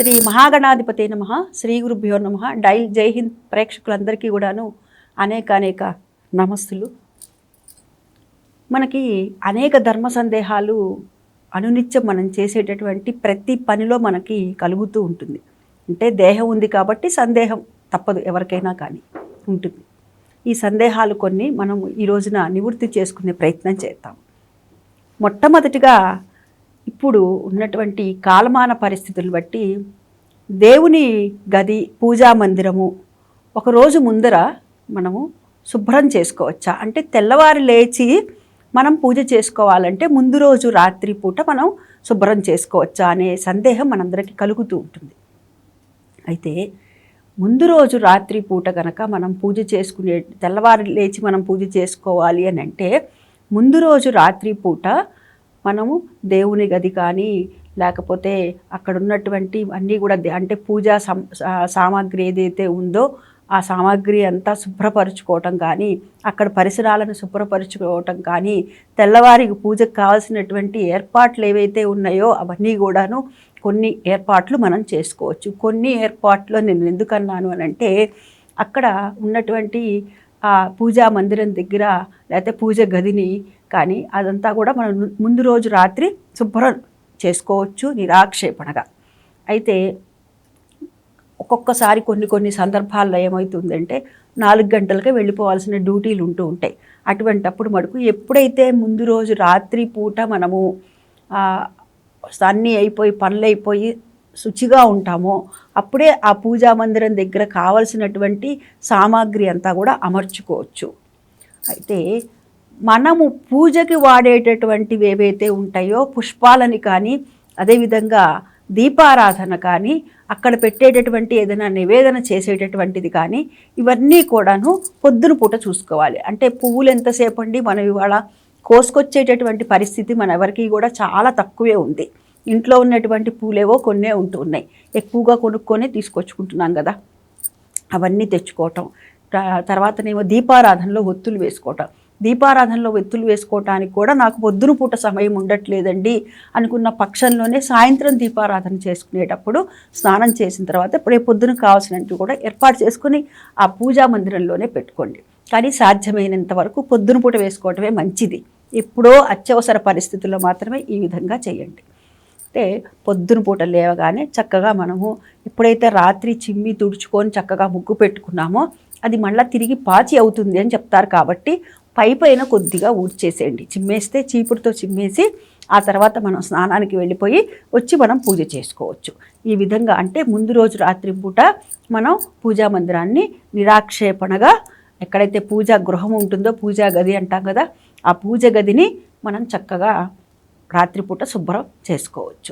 శ్రీ మహాగణాధిపతి నమ. శ్రీ గురుభ్యో నమ. డైల్ జై హింద్ ప్రేక్షకులందరికీ కూడాను అనేక అనేక నమస్తులు. మనకి అనేక ధర్మ సందేహాలు అనునిత్యం మనం చేసేటటువంటి ప్రతి పనిలో మనకి కలుగుతూ ఉంటుంది. అంటే దేహం ఉంది కాబట్టి సందేహం తప్పదు ఎవరికైనా కానీ ఉంటుంది. ఈ సందేహాలు కొన్ని మనం ఈ రోజున నివృత్తి చేసుకునే ప్రయత్నం చేద్దాం. మొట్టమొదటిగా ఇప్పుడు ఉన్నటువంటి కాలమాన పరిస్థితులు బట్టి దేవుని గది పూజా మందిరము ఒకరోజు ముందర మనము శుభ్రం చేసుకోవచ్చా? అంటే తెల్లవారు లేచి మనం పూజ చేసుకోవాలంటే ముందు రోజు రాత్రి పూట మనం శుభ్రం చేసుకోవచ్చా అనే సందేహం మనందరికీ కలుగుతూ ఉంటుంది. అయితే ముందు రోజు రాత్రి పూట కనుక మనం పూజ చేసుకునే తెల్లవారు లేచి మనం పూజ చేసుకోవాలి అని అంటే ముందు రోజు రాత్రి పూట మనము దేవుని గది కానీ లేకపోతే అక్కడ ఉన్నటువంటి అన్నీ కూడా అంటే పూజా సామాగ్రి ఏదైతే ఉందో ఆ సామాగ్రి అంతా శుభ్రపరచుకోవటం కానీ అక్కడ పరిసరాలను శుభ్రపరచుకోవటం కానీ తెల్లవారికి పూజకు కావాల్సినటువంటి ఏర్పాట్లు ఏవైతే ఉన్నాయో అవన్నీ కూడాను కొన్ని ఏర్పాట్లు మనం చేసుకోవచ్చు. కొన్ని ఏర్పాట్లు నేను ఎందుకన్నాను అని అంటే అక్కడ ఉన్నటువంటి ఆ పూజా మందిరం దగ్గర లేకపోతే పూజ గదిని కానీ అదంతా కూడా మనం ముందు రోజు రాత్రి శుభ్రం చేసుకోవచ్చు నిరాక్షేపణగా. అయితే ఒక్కొక్కసారి కొన్ని కొన్ని సందర్భాల్లో ఏమవుతుందంటే నాలుగు గంటలకే వెళ్ళిపోవాల్సిన డ్యూటీలు ఉంటూ ఉంటాయి. అటువంటప్పుడు మటుకు ఎప్పుడైతే ముందు రోజు రాత్రి పూట మనము అన్నీ అయిపోయి పనులు అయిపోయి శుచిగా ఉంటామో అప్పుడే ఆ పూజా మందిరం దగ్గర కావలసినటువంటి సామాగ్రి అంతా కూడా అమర్చుకోవచ్చు. అయితే మనము పూజకి వాడేటటువంటివి ఏవైతే ఉంటాయో పుష్పాలని కానీ అదేవిధంగా దీపారాధన కానీ అక్కడ పెట్టేటటువంటి ఏదైనా నివేదన చేసేటటువంటిది కానీ ఇవన్నీ కూడాను పొద్దున పూట చూసుకోవాలి. అంటే పువ్వులు ఎంతసేపు అండి? మనం ఇవాళ కోసుకొచ్చేటటువంటి పరిస్థితి మన ఎవరికి కూడా చాలా తక్కువే ఉంది. ఇంట్లో ఉన్నటువంటి పూలేవో కొన్నే ఉంటున్నాయి. ఎక్కువగా కొనుక్కొని తీసుకొచ్చుకుంటున్నాం కదా. అవన్నీ తెచ్చుకోవటం. తర్వాతనేమో దీపారాధనలో ఒత్తులు వేసుకోవటం. దీపారాధనలో ఒత్తులు వేసుకోవటానికి కూడా నాకు పొద్దున పూట సమయం ఉండట్లేదండి అనుకున్న పక్షంలోనే సాయంత్రం దీపారాధన చేసుకునేటప్పుడు స్నానం చేసిన తర్వాత రేపు పొద్దున కావాల్సినట్టు కూడా ఏర్పాటు చేసుకుని ఆ పూజా మందిరంలోనే పెట్టుకోండి. కానీ సాధ్యమైనంత వరకు పొద్దున పూట వేసుకోవటమే మంచిది. ఎప్పుడో అత్యవసర పరిస్థితుల్లో మాత్రమే ఈ విధంగా చేయండి. చేస్తే పొద్దున పూట లేవగానే చక్కగా మనము ఎప్పుడైతే రాత్రి చిమ్మి తుడుచుకొని చక్కగా ముగ్గు పెట్టుకున్నామో అది మళ్ళీ తిరిగి పాచి అవుతుంది అని చెప్తారు కాబట్టి పై పైన కొద్దిగా ఊడ్చేసేయండి. చిమ్మేస్తే చీపురుతో చిమ్మేసి ఆ తర్వాత మనం స్నానానికి వెళ్ళిపోయి వచ్చి మనం పూజ చేసుకోవచ్చు. ఈ విధంగా అంటే ముందు రోజు రాత్రి పూట మనం పూజా మందిరాన్ని నిరాక్షేపణగా ఎక్కడైతే పూజా గృహం ఉంటుందో పూజా గది అంటాం కదా ఆ పూజ గదిని మనం చక్కగా రాత్రిపూట శుభ్రం చేసుకోవచ్చు.